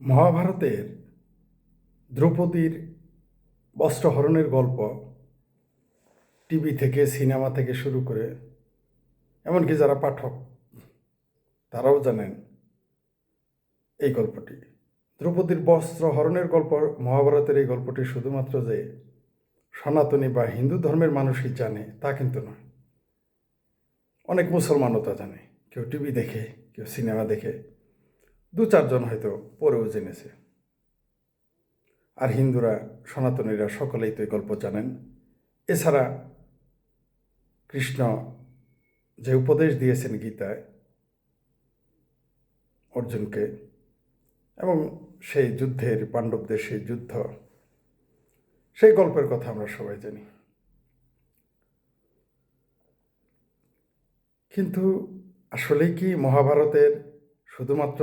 মহাভারতের দ্রৌপদীর বস্ত্রহরণের গল্প টিভি থেকে, সিনেমা থেকে শুরু করে, এমনকি যারা পাঠক, তারাও জানেন এই গল্পটি। দ্রৌপদীর বস্ত্রহরণের গল্প, মহাভারতের এই গল্পটি শুধুমাত্র যে সনাতনী বা হিন্দু ধর্মের মানুষই জানে, তা কিন্তু নয়। অনেক মুসলমানও তা জানে। কেউ টিভি দেখে, কেউ সিনেমা দেখে। দু চারজন হয়তো পরেও জেনেছে। আর হিন্দুরা, সনাতনীরা সকলেই তো এই গল্প জানেন। এছাড়া কৃষ্ণ যে উপদেশ দিয়েছেন গীতায় অর্জুনকে এবং সেই যুদ্ধের পাণ্ডবদের সেই যুদ্ধ, সেই গল্পের কথা আমরা সবাই জানি। কিন্তু আসলেই কি মহাভারতের শুধুমাত্র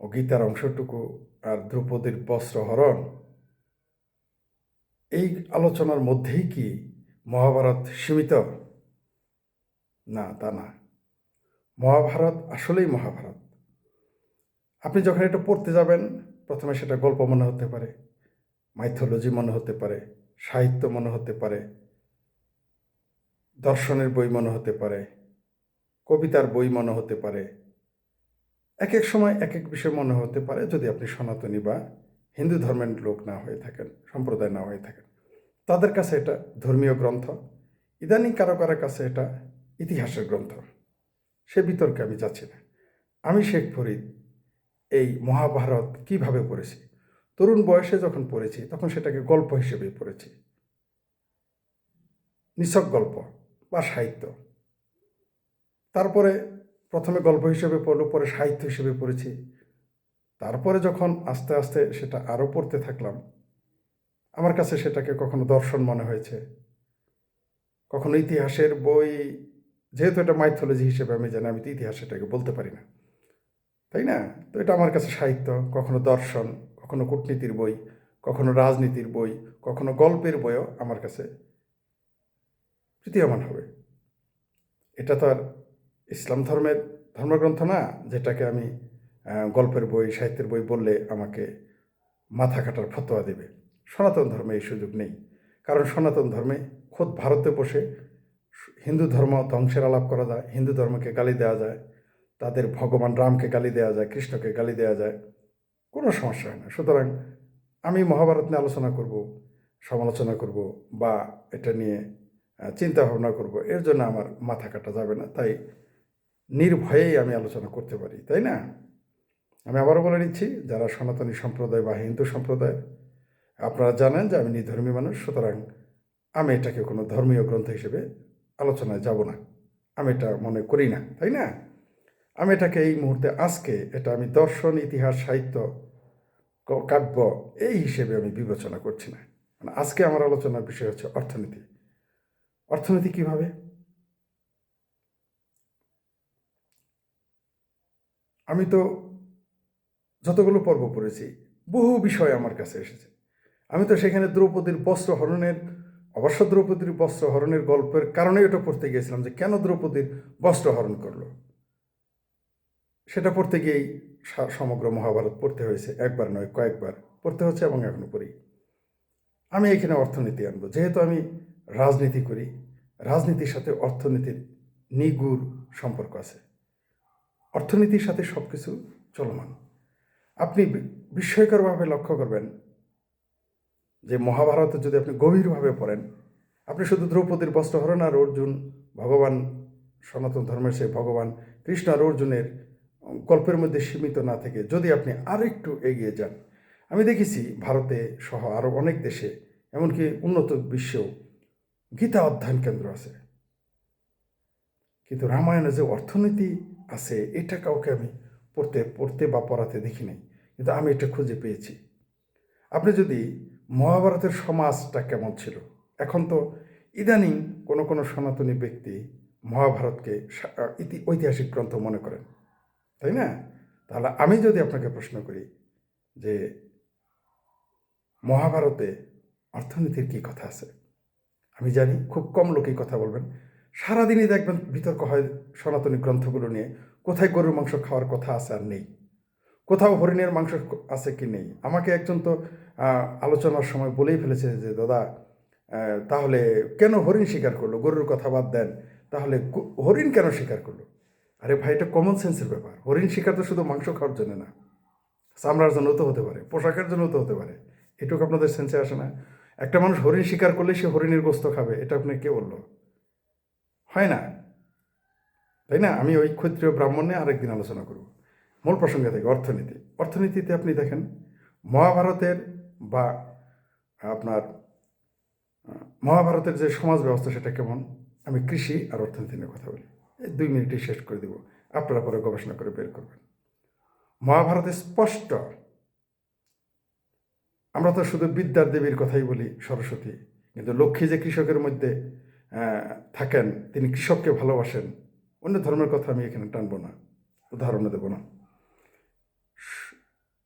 ও গীতার অংশটুকু আর দ্রৌপদীর বস্ত্রহরণ, এই আলোচনার মধ্যেই কি মহাভারত সীমিত? না, তা না। মহাভারত আসলেই মহাভারত। আপনি যখন এটা পড়তে যাবেন, প্রথমে সেটা গল্প মনে হতে পারে মাইথোলজি মনে হতে পারে, সাহিত্য মনে হতে পারে, দর্শনের বই মনে হতে পারে, কবিতার বই মনে হতে পারে এক এক সময় এক এক বিষয় মনে হতে পারে যদি আপনি সনাতনী বা হিন্দু ধর্মের লোক না হয়ে থাকেন, সম্প্রদায় না হয়ে থাকেন। তাদের কাছে এটা ধর্মীয় গ্রন্থ, ইদানিং কারও কারও কাছে এটা ইতিহাসের গ্রন্থ। সে বিতর্কে আমি যাচ্ছি না। আমি শেখ ফরিদ, এই মহাভারত কীভাবে পড়েছি? তরুণ বয়সে যখন পড়েছি, তখন সেটাকে গল্প হিসেবেই পড়েছি। নিছক গল্প বা সাহিত্য। তারপরে প্রথমে গল্প হিসেবে পড়ল, পরে সাহিত্য হিসেবে পড়েছি। তারপরে যখন আস্তে আস্তে সেটা আরও পড়তে থাকলাম, আমার কাছে সেটাকে কখনো দর্শন মনে হয়েছে। কখনো ইতিহাসের বই, যেহেতু এটা মাইথোলজি হিসেবে আমি জানি, আমি তো ইতিহাস এটাকে বলতে পারি না। তাই না? তো এটা আমার কাছে সাহিত্য, কখনো দর্শন, কখনো কূটনীতির বই, কখনো রাজনীতির বই, কখনো গল্পের বইও আমার কাছে তৃতীয়মান হবে। এটা তো আর ইসলাম ধর্মের ধর্মগ্রন্থ না, যেটাকে আমি গল্পের বই, সাহিত্যের বই বললে আমাকে মাথা কাটার ফতোয়া দেবে। সনাতন ধর্মে এই সুযোগ নেই। কারণ সনাতন ধর্মে খোদ ভারতে বসে হিন্দু ধর্ম ধ্বংসের আলাপ করা যায়, হিন্দু ধর্মকে গালি দেওয়া যায়, তাদের ভগবান রামকে গালি দেওয়া যায়, কৃষ্ণকে গালি দেওয়া যায়, কোনো সমস্যা হয় না। সুতরাং আমি মহাভারত নিয়ে আলোচনা করব, সমালোচনা করব বা এটা নিয়ে চিন্তা ভাবনা করব, এর জন্য আমার মাথা কাটা যাবে না। তাই নির্ভয়েই আমি আলোচনা করতে পারি, তাই না? আমি আবারও বলে নিচ্ছি, যারা সনাতনী সম্প্রদায় বা হিন্দু সম্প্রদায়, আপনারা জানেন যে আমি নিধর্মী মানুষ, সুতরাং আমি এটাকে কোনো ধর্মীয় গ্রন্থ হিসেবে আলোচনায় যাব না। আমি এটা মনে করি না, তাই না? আমি এটাকে এই মুহূর্তে আজকে এটা আমি দর্শন, ইতিহাস, সাহিত্য কাব্য এই হিসেবে আমি বিবেচনা করছি না। মানে আজকে আমার আলোচনার বিষয় হচ্ছে অর্থনীতি। অর্থনীতি কীভাবে? আমি তো যতগুলো পর্ব পড়েছি, বহু বিষয় আমার কাছে এসেছে। আমি তো সেখানে দ্রৌপদীর বস্ত্র হরণের, অবশ্য দ্রৌপদীর বস্ত্র হরণের গল্পের কারণে এটা পড়তে গিয়েছিলাম যে কেন দ্রৌপদীর বস্ত্র হরণ করল। সেটা পড়তে গিয়েই সমগ্র মহাভারত পড়তে হয়েছে, একবার নয়, কয়েকবার পড়তে হচ্ছে এবং এখনও পড়ি। আমি এখানে অর্থনীতি আনব। যেহেতু আমি রাজনীতি করি, রাজনীতির সাথে অর্থনীতির নিগুড় সম্পর্ক আছে। অর্থনীতির সাথে সব কিছু চলমান। আপনি বিস্ময়করভাবে লক্ষ্য করবেন যে মহাভারত যদি আপনি গভীরভাবে পড়েন, আপনি শুধু দ্রৌপদীর বস্ত্রহরণ আর অর্জুন ভগবান, সনাতন ধর্মের সেই ভগবান কৃষ্ণ আর অর্জুনের গল্পের মধ্যে সীমিত না থেকে যদি আপনি আর একটু এগিয়ে যান। আমি দেখেছি ভারতে সহ আরও অনেক দেশে, এমনকি উন্নত বিশ্বেও গীতা অধ্যয়ন কেন্দ্র আছে। কিন্তু রামায়ণে যে অর্থনীতি আছে, এটা কাউকে আমি পড়তে পড়তে বা পড়াতে দেখি নাই, কিন্তু আমি এটা খুঁজে পেয়েছি। আপনি যদি মহাভারতের সমাজটা কেমন ছিল? এখন তো ইদানিং কোনো কোনো সনাতনী ব্যক্তি মহাভারতকে ইতি, ঐতিহাসিক গ্রন্থ মনে করেন, তাই না? তাহলে আমি যদি আপনাকে প্রশ্ন করি যে মহাভারতে অর্থনীতির কী কথা আছে? আমি জানি খুব কম লোকই কথা বলবেন সারাদিনই দেখবেন বিতর্ক হয় সনাতনী গ্রন্থগুলো নিয়ে। কোথায় গরুর মাংস খাওয়ার কথা আছে আর নেই? কোথাও হরিণের মাংস আছে কি নেই? আমাকে একজন তো আলোচনার সময় বলেই ফেলেছে যে, দাদা তাহলে কেন হরিণ শিকার করল? গরুর কথা বাদ দেন। তাহলে হরিণ কেন শিকার করল? আরে ভাই, এটা কমন সেন্সের ব্যাপার। হরিণ শিকার তো শুধু মাংস খাওয়ার জন্য না, চামড়ার জন্য তো হতে পারে, পোশাকের জন্য তো হতে পারে। এটুকু আপনাদের সেন্সে আসে না? একটা মানুষ হরিণ শিকার করলে সে হরিণের গোস্ত খাবে, এটা আপনি কে বলল? হয় না? তাই না? আমি ওই ক্ষত্রিয় ব্রাহ্মণ নিয়ে আরেকদিন আলোচনা করব। মূল প্রসঙ্গে থেকে অর্থনীতি। অর্থনীতিতে আপনি দেখেন, মহাভারতের বা আপনার, মহাভারতের যে সমাজ ব্যবস্থা সেটা কেমন? আমি কৃষি আর অর্থনীতি নিয়ে কথা বলি। এই দুই মিনিটে শেষ করে দিব। আপনারা পরে গবেষণা করে বের করবেন। মহাভারতে স্পষ্ট, আমরা তো শুধু বিদ্যার দেবীর কথাই বলি, সরস্বতী। কিন্তু লক্ষ্মী যে কৃষকের মধ্যে থাকেন, তিনি কৃষককে ভালোবাসেন। অন্য ধর্মের কথা আমি এখানে টানবো না উদাহরণে দেব না।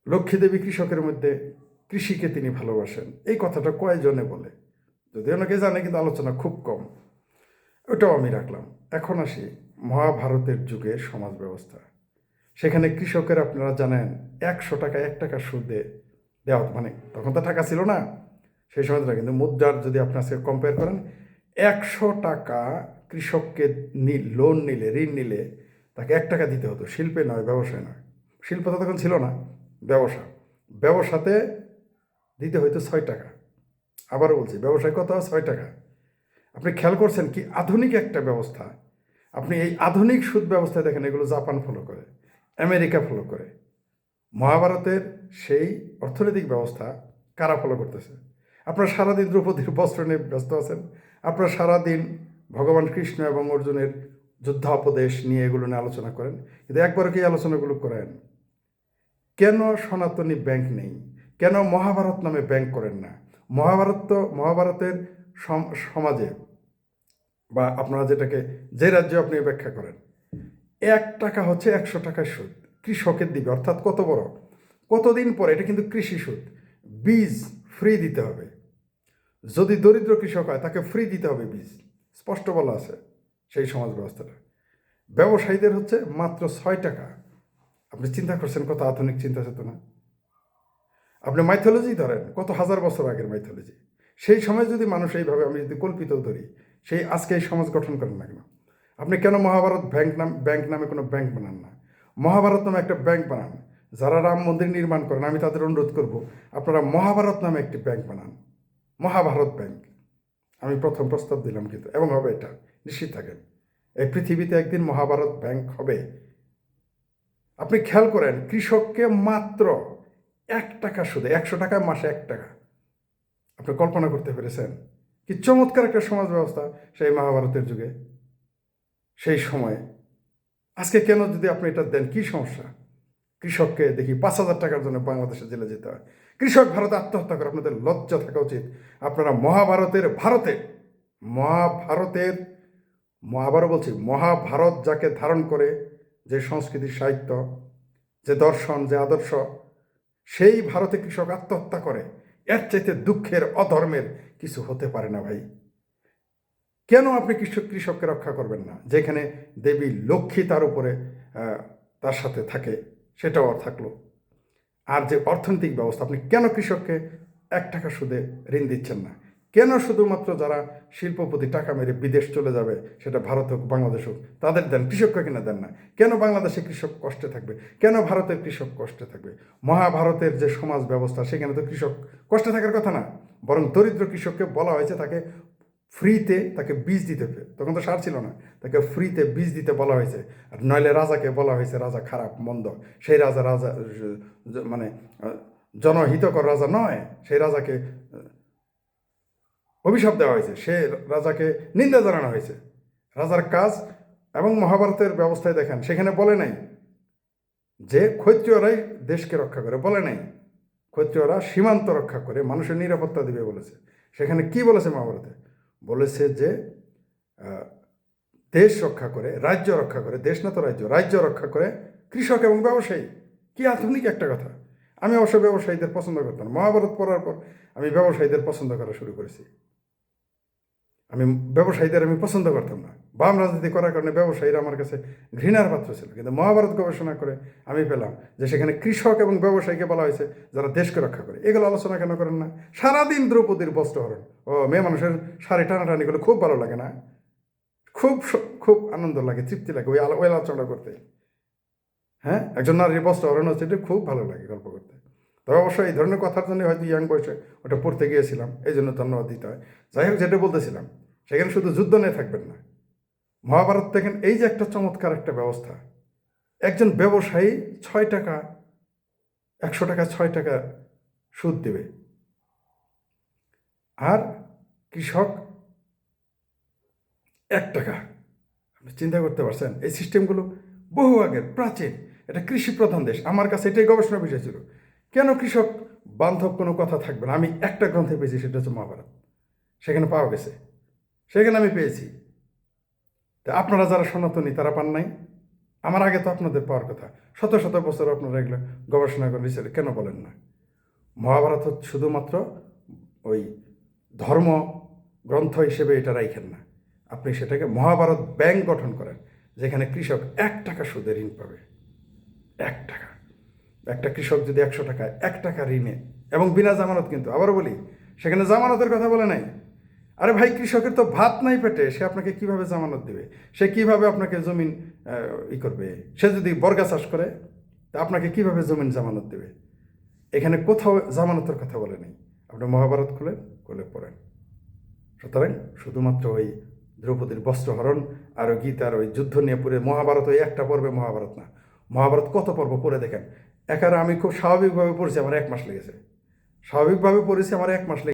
লক্ষ্মী দেবী কৃষকের মধ্যে কৃষিকে তিনি ভালোবাসেন। এই কথাটা কয়জনে বলে? যদি অনেকে জানে, কিন্তু আলোচনা খুব কম। ওটাও আমি রাখলাম। এখন আসি মহাভারতের যুগের সমাজ ব্যবস্থা। সেখানে কৃষকের আপনারা জানেন, একশো টাকা এক টাকা সুদে দেওয়া। মানে তখন তো টাকা ছিল না, সেই সময় কিন্তু মুদ্রার যদি আপনি আজকে কম্পেয়ার করেন একশো টাকা কৃষককে লোন নিলে, ঋণ নিলে তাকে এক টাকা দিতে হতো। শিল্পে নয়, ব্যবসায় নয়। শিল্প তো তখন ছিল না, ব্যবসা। ব্যবসাতে দিতে হইতো ছয় টাকা। আবারও বলছি, ব্যবসায় কত? ছয় টাকা। আপনি খেয়াল করছেন কি? আধুনিক একটা ব্যবস্থা। আপনি এই আধুনিক সুদ ব্যবস্থায় দেখেন, এগুলো জাপান ফলো করে, আমেরিকা ফলো করে। মহাভারতের সেই অর্থনৈতিক ব্যবস্থা কারা ফলো করতেছে? আপনারা সারাদিন দ্রৌপদীর বস্ত্র নিয়ে ব্যস্ত আছেন। আপনারা সারাদিন ভগবান কৃষ্ণ এবং অর্জুনের যুদ্ধাপদেশ নিয়ে এগুলো নিয়ে আলোচনা করেন। কিন্তু একবারও কি আলোচনাগুলো করেন? কেন সনাতনী ব্যাংক নেই? কেন মহাভারত নামে ব্যাংক করেন না? মহাভারত তো মহাভারতের সম- সমাজে বা আপনারা যেটাকে, যে রাজ্যে আপনি ব্যাখ্যা করেন, এক টাকা হচ্ছে একশো টাকার সুদ কৃষকের দিবে। অর্থাৎ কত বড়? কতদিন পরে? এটা কিন্তু কৃষি সুদ। বীজ ফ্রি দিতে হবে। যদি দরিদ্র কৃষক হয়, তাকে ফ্রি দিতে হবে বীজ। স্পষ্ট বলা আছে সেই সমাজ ব্যবস্থাটা। ব্যবসায়ীদের হচ্ছে মাত্র ছয় টাকা। আপনি চিন্তা করছেন, কত আধুনিক চিন্তা চেতনা আপনি মাইথোলজি ধরেন, কত হাজার বছর আগের মাইথোলজি সেই সময় যদি মানুষ এইভাবে, আমি যদি কল্পিত ধরি, সেই আজকে এই সমাজ গঠন করেন না কেন? আপনি কেন মহাভারত ব্যাংক নাম ব্যাংক নামে কোনো ব্যাংক বানান না? মহাভারত নামে একটা ব্যাংক বানান। যারা রাম মন্দির নির্মাণ করেন, আমি তাদের অনুরোধ করব, আপনারা মহাভারত নামে একটি ব্যাংক বানান। মহাভারত ব্যাংক। আমি প্রথম প্রস্তাব দিলাম কিন্তু, এবং হবে এটা, নিশ্চিত থাকেন। এই পৃথিবীতে একদিন মহাভারত ব্যাংক হবে। আপনি খেয়াল করেন, কৃষককে মাত্র এক টাকা সুদে, একশো টাকায় মাসে এক টাকা। আপনি কল্পনা করতে পেরেছেন? কি চমৎকার একটা সমাজ ব্যবস্থা সেই মহাভারতের যুগে, সেই সময়ে। আজকে কেন যদি আপনি এটা দেন, কি সমস্যা? কৃষককে দেখি পাঁচ হাজার টাকার জন্য বাংলাদেশে জেলে যেতে হয়। কৃষক ভারতে আত্মহত্যা করে আপনাদের লজ্জা থাকা উচিত। আপনারা মহাভারতের ভারতে, মহাভারতের আবারও বলছি, মহাভারত যাকে ধারণ করে যে সংস্কৃতি, সাহিত্য, যে দর্শন, যে আদর্শ, সেই ভারতে কৃষক আত্মহত্যা করে। এর চাইতে দুঃখের, অধর্মের কিছু হতে পারে না ভাই। কেন আপনি কৃষক, কৃষককে রক্ষা করবেন না? যেখানে দেবী লক্ষ্মী তার উপরে তার সাথে থাকে, সেটাও থাকল। আর যে অর্থনৈতিক ব্যবস্থা, আপনি কেন কৃষককে এক টাকা সুদে ঋণ দিচ্ছেন না? কেন শুধুমাত্র যারা শিল্পপতি টাকা মেরে বিদেশ চলে যাবে, সেটা ভারত হোক, বাংলাদেশ হোক, তাদের দেন, কৃষককে কিনা দেন না? কেন বাংলাদেশে কৃষক কষ্টে থাকবে? কেন ভারতের কৃষক কষ্টে থাকবে? মহাভারতের যে সমাজ ব্যবস্থা, সেখানে তো কৃষক কষ্টে থাকার কথা না। বরং দরিদ্র কৃষককে বলা হয়েছে তাকে ফ্রিতে তাকে বীজ দিতে তখন তো সার ছিল না। তাকে ফ্রিতে বীজ দিতে বলা হয়েছে। আর নইলে রাজাকে বলা হয়েছে, রাজা খারাপ, মন্দ। সেই রাজা রাজা মানে জনহিতকর রাজা নয়। সেই রাজাকে অভিশাপ দেওয়া হয়েছে। সে রাজাকে নিন্দা জানানো হয়েছে। রাজার কাজ এবং মহাভারতের ব্যবস্থায় দেখেন, সেখানে বলে নাই যে ক্ষত্রিয়রাই দেশকে রক্ষা করে। বলে নাই। ক্ষত্রিয়রা সীমান্ত রক্ষা করে মানুষের নিরাপত্তা দিবে বলেছে। সেখানে কি বলেছে মহাভারতে? বলেছে যে দেশ রক্ষা করে, রাজ্য রক্ষা করে, দেশ না তো রাজ্য রাজ্য রক্ষা করে কৃষক এবং ব্যবসায়ী। কি আধুনিক একটা কথা। আমি অবশ্য ব্যবসায়ীদের পছন্দ করতাম মহাভারত পড়ার পর আমি ব্যবসায়ীদের পছন্দ করা শুরু করেছি। আমি ব্যবসায়ীদের আমি পছন্দ করতাম না। বাম রাজনীতি করার কারণে ব্যবসায়ীরা আমার কাছে ঘৃণার পাত্র ছিল। কিন্তু মহাভারত গবেষণা করে আমি পেলাম যে সেখানে কৃষক এবং ব্যবসায়ীকে বলা হয়েছে যারা দেশকে রক্ষা করে। এগুলো আলোচনা কেন করেন না? সারাদিন দ্রৌপদীর বস্ত্রহরণ ও মেয়ে মানুষের শাড়ি টানাটানি করলে খুব ভালো লাগে না? খুব খুব আনন্দ লাগে, তৃপ্তি লাগে ওই ওই আলোচনা করতে। হ্যাঁ? একজন নারীর বস্ত্রহরণ হচ্ছে এটা খুব ভালো লাগে গল্প করতে। তবে অবশ্যই এই ধরনের কথার জন্য হয়তো ইয়াং বয়সে ওটা পড়তে গিয়েছিলাম। এই জন্য ধন্যবাদ দিতে হয়। যাই হোক, যেটা বলতেছিলাম, সেখানে শুধু যুদ্ধ নিয়ে থাকবেন না। মহাভারত দেখেন, এই যে একটা চমৎকার একটা ব্যবস্থা। একজন ব্যবসায়ী ছয় টাকা, একশো টাকা, ছয় টাকা সুদ দেবে। আর কৃষক এক টাকা। আপনি চিন্তা করতে পারছেন, এই সিস্টেমগুলো বহু আগের, প্রাচীন। এটা কৃষি প্রধান দেশ। আমার কাছে এটাই গবেষণা বিষয় ছিল। কেন কৃষক বান্ধব কোনো কথা থাকবে না? আমি একটা গ্রন্থে পেয়েছি, সেটা হচ্ছে মহাভারত। সেখানে পাওয়া গেছে। সেখানে আমি পেয়েছি। তা আপনারা যারা সনাতনী, তারা পান নাই? আমার আগে তো আপনাদের পাওয়ার কথা। শত শত বছর আপনারা এগুলো গবেষণা করে রিসার্চ কেন বলেন না? মহাভারত শুধুমাত্র ওই ধর্ম গ্রন্থ হিসেবে এটা রাইখেন না। আপনি সেটাকে মহাভারত ব্যাংক গঠন করেন, যেখানে কৃষক এক টাকা সুদে ঋণ পাবে। এক টাকা। একটা কৃষক যদি একশো টাকা এক টাকা ঋণে, এবং বিনা জামানত কিন্তু, আবারও বলি, সেখানে জামানতের কথা বলে নাই? আরে ভাই, কৃষকের তো ভাত নাই পেটে, সে আপনাকে কীভাবে জামানত দেবে? সে কীভাবে আপনাকে জমিন ই করবে? সে যদি বর্গা চাষ করে, তা আপনাকে কীভাবে জমিন জামানত দেবে? এখানে কোথাও জামানতের কথা বলে নেই। আপনি মহাভারত খুলেন, খুলে পড়েন। সুতরাং শুধুমাত্র ওই দ্রৌপদীর বস্ত্রহরণ আর ওই গীতার ওই যুদ্ধ নিয়ে পড়ে মহাভারত, ওই একটা পর্বে মহাভারত না। মহাভারত কত পর্ব পড়ে দেখেন? একারে আমি খুব স্বাভাবিকভাবে পড়েছি, আমার এক মাস লেগেছে। স্বাভাবিকভাবে পড়েছি, আমার এক মাস লেগেছে।